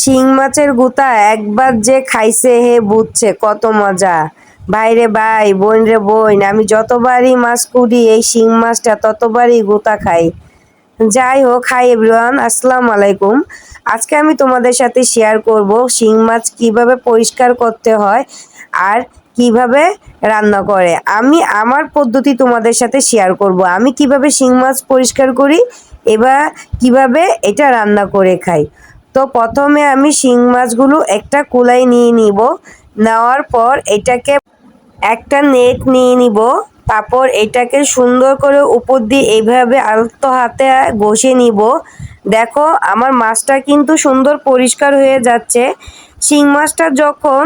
শিং মাছের গুতা একবার যে খাইছে হে বুঝছে কত মজা। ভাইরে ভাই বোন রে বোন, আমি যতবারই মাছ কুড়ি, এই শিং মাছটা ততবারই গুতা খাই। যাই হোক হাই এভরিওয়ান আসসালামু আলাইকুম। আজকে আমি তোমাদের সাথে শেয়ার করব শিং মাছ কীভাবে পরিষ্কার করতে হয় আর কীভাবে রান্না করে। আমি আমার পদ্ধতি তোমাদের সাথে শেয়ার করব। আমি কীভাবে শিং মাছ পরিষ্কার করি, এবার কীভাবে এটা রান্না করে খাই। তো প্রথমে আমি শিং মাছগুলো একটা কুলাই নিয়ে নিব। নেওয়ার পর এটাকে একটা নেট নিয়ে নিব। তারপর এটাকে সুন্দর করে উপর দিয়ে এইভাবে আলতো হাতে ঘষে নিব। দেখো, আমার মাছটা কিন্তু সুন্দর পরিষ্কার হয়ে যাচ্ছে। শিং মাছটা যখন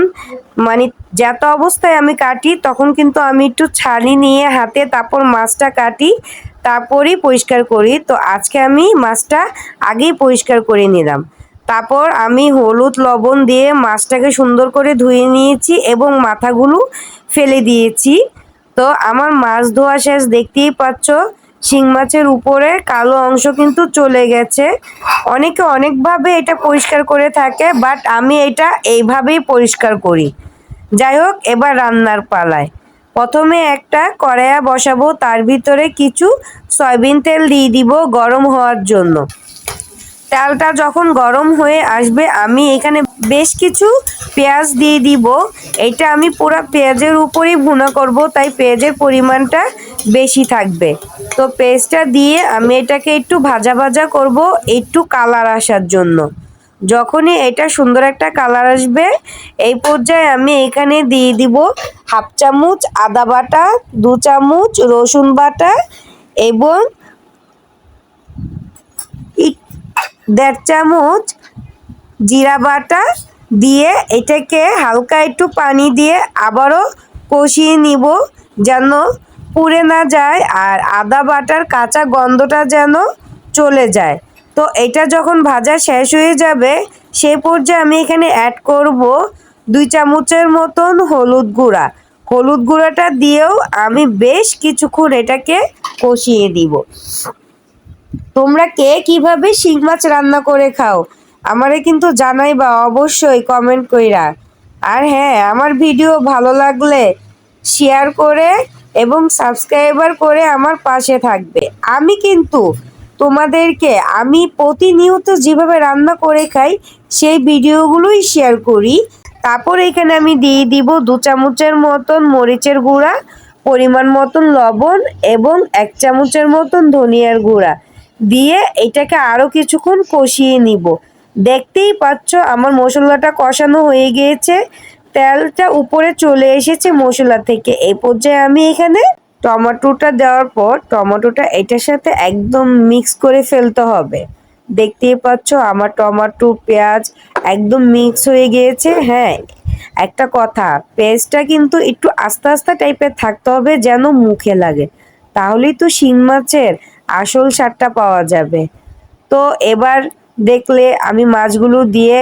মানে যত অবস্থায় আমি কাটি, তখন কিন্তু আমি একটু ছানি নিয়ে হাতে তারপর মাছটা কাটি, তারপরেই পরিষ্কার করি। তো আজকে আমি মাছটা আগেই পরিষ্কার করে নিলাম। তারপর আমি হলুদ লবণ দিয়ে মাছটাকে সুন্দর করে ধুয়ে নিয়েছি এবং মাথাগুলো ফেলে দিয়েছি। তো আমার মাছ ধোয়া শেষ দেখতেই পাচ্ছ, শিং মাছের উপরে কালো অংশ কিন্তু চলে গেছে। অনেকে অনেকভাবে এটা পরিষ্কার করে থাকে, বাট আমি এটা এইভাবেই পরিষ্কার করি। যাই হোক, এবার রান্নার পালায়। প্রথমে একটা কড়াইয়া বসাবো, তার ভিতরে কিছু সয়াবিন তেল দিয়ে দিব গরম হওয়ার জন্য। তেলটা যখন গরম হয়ে আসবে, আমি এখানে বেশ কিছু পেঁয়াজ দিয়ে দিব। এটা আমি পুরো পেঁয়াজের উপরেই ভুনা করব, তাই পেঁয়াজের পরিমাণটা বেশি থাকবে। তো পেঁয়াজটা দিয়ে আমি এটাকে একটু ভাজা ভাজা করব, একটু কালার আসার জন্য। যখনই এটা সুন্দর একটা কালার আসবে, এই পর্যায়ে আমি এখানে দিয়ে দিব হাফ চামচ আদা বাটা, দু চামচ রসুন বাটা এবং দেড় চামচ জিরা বাটা দিয়ে এটাকে হালকা একটু পানি দিয়ে আবারও কষিয়ে নিব যেন পুড়ে না যায় আর আদা বাটার কাঁচা গন্ধটা যেন চলে যায়। তো এটা যখন ভাজা শেষ হয়ে যাবে, সে পর্যায়ে আমি এখানে অ্যাড করব দুই চামচের মতন হলুদ গুঁড়া। হলুদ গুঁড়াটা দিয়েও আমি বেশ কিছুক্ষণ এটাকে কষিয়ে দিব। তোমরা কে কীভাবে শিং মাছ রান্না করে খাও? আমারে কিন্তু জানাই বা অবশ্যই কমেন্ট কইরা। আর হ্যাঁ আমার ভিডিও ভালো লাগলে শেয়ার করে এবং সাবস্ক্রাইবার করে আমার পাশে থাকবে। আমি কিন্তু তোমাদেরকে, আমি প্রতিনিয়ত যেভাবে রান্না করে খাই, সেই ভিডিওগুলোই শেয়ার করি। তারপর এখানে আমি দিয়ে দিব দু চামচের মতন মরিচের গুঁড়া, পরিমাণ মতন লবণ এবং এক চামচের মতন ধনিয়ার গুঁড়া। দিয়ে এটাকে আরও কিছুক্ষণ কষিয়ে নিব। দেখতেই পাচ্ছ আমার মশলাটা কষানো হয়ে গিয়েছে। তেলটা উপরে চলে এসেছে মশলা থেকে। এই পর্যায়ে আমি এখানে টমেটোটা দেওয়ার পর টমেটোটা এটার সাথে একদম মিক্স করে ফেলতে হবে। দেখতেই পাচ্ছ আমার টমেটো, পেঁয়াজ একদম মিক্স হয়ে গিয়েছে। হ্যাঁ একটা কথা, পেঁয়াজটা কিন্তু একটু আস্তে আস্তে টাইপের থাকতে হবে যেন মুখে লাগে। তাহলেই তো শিং মাছের আসল স্বাদটা পাওয়া যাবে। তো এবার দেখলে আমি মাছগুলো দিয়ে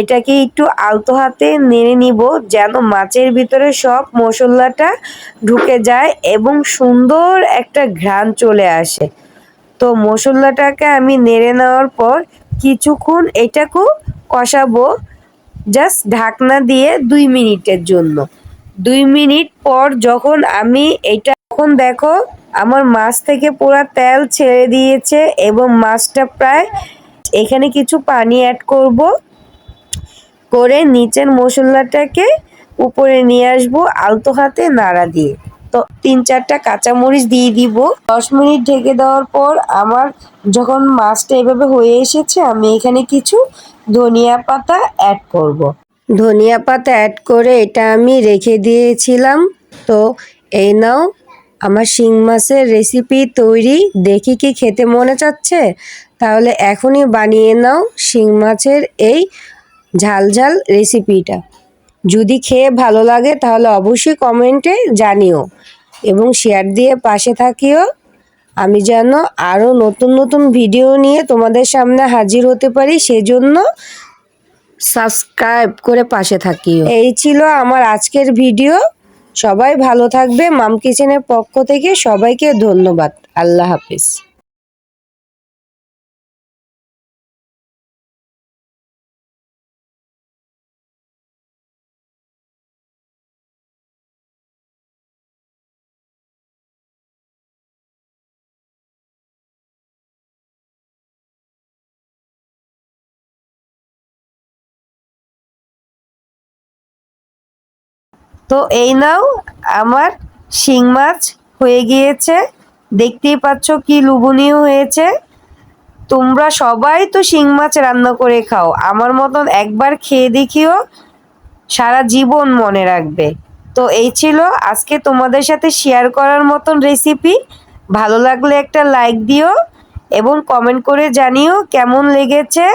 এটাকে একটু আলতো হাতে নেড়ে নিব যেন মাছের ভিতরে সব মশলাটা ঢুকে যায় এবং সুন্দর একটা ঘ্রাণ চলে আসে। তো মশলাটাকে আমি নেড়ে নেওয়ার পর কিছুক্ষণ এটাকেও কষাবো জাস্ট ঢাকনা দিয়ে দুই মিনিটের জন্য। দুই মিনিট পর যখন আমি এটা, এখন দেখো আমার মাছ থেকে পুরো তেল ছেড়ে দিয়েছে এবং মাছটা প্রায় এখানে কিছু পানি অ্যাড করব, করে নিচের মশলাটাকে উপরে নিয়ে আসব আলতো হাতে নাড়া দিয়ে। তো তিন চারটা কাঁচামরিচ দিয়ে দিব। দশ মিনিট ঢেকে দেওয়ার পর আমার যখন মাছটা এভাবে হয়ে এসেছে, আমি এখানে কিছু ধনিয়া পাতা অ্যাড করব। ধনিয়া পাতা অ্যাড করে এটা আমি রেখে দিয়েছিলাম। তো এই নাও আমার শিং মাছের রেসিপি তৈরি, দেখি কি খেতে মনে চাচ্ছে? তাহলে এখনই বানিয়ে নাও শিং মাছের এই ঝাল ঝাল রেসিপিটা যদি খেয়ে ভালো লাগে তাহলে অবশ্যই কমেন্টে জানিও এবং শেয়ার দিয়ে পাশে থাকিও। আমি যেন আরও নতুন নতুন ভিডিও নিয়ে তোমাদের সামনে হাজির হতে পারি, সেজন্য সাবস্ক্রাইব করে পাশে থাকিও। এই ছিল আমার আজকের ভিডিও সবাই ভালো থাকবে। মাম কিচেনের পক্ষ থেকে সবাইকে ধন্যবাদ। আল্লাহ হাফিজ। তো এই নাও, আমার শিং মাছ হয়ে গিয়েছে। দেখতেই পাচ্ছ কি লুবনীয় হয়েছে। তোমরা সবাই তো শিং মাছ রান্না করে খাও। আমার মতন একবার খেয়ে দেখিও, সারা জীবন মনে রাখবে। তো এই ছিল আজকে তোমাদের সাথে শেয়ার করার মতন রেসিপি ভালো লাগলে একটা লাইক দিও এবং কমেন্ট করে জানিও কেমন লেগেছে।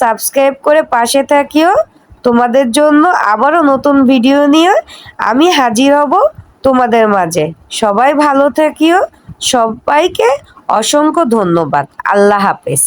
সাবস্ক্রাইব করে পাশে থাকিও। তোমাদের জন্য আবারও নতুন ভিডিও নিয়ে আমি হাজির হব তোমাদের মাঝে। সবাই ভালো থাকিও। সবাইকে অসংখ্য ধন্যবাদ। আল্লাহ হাফেজ।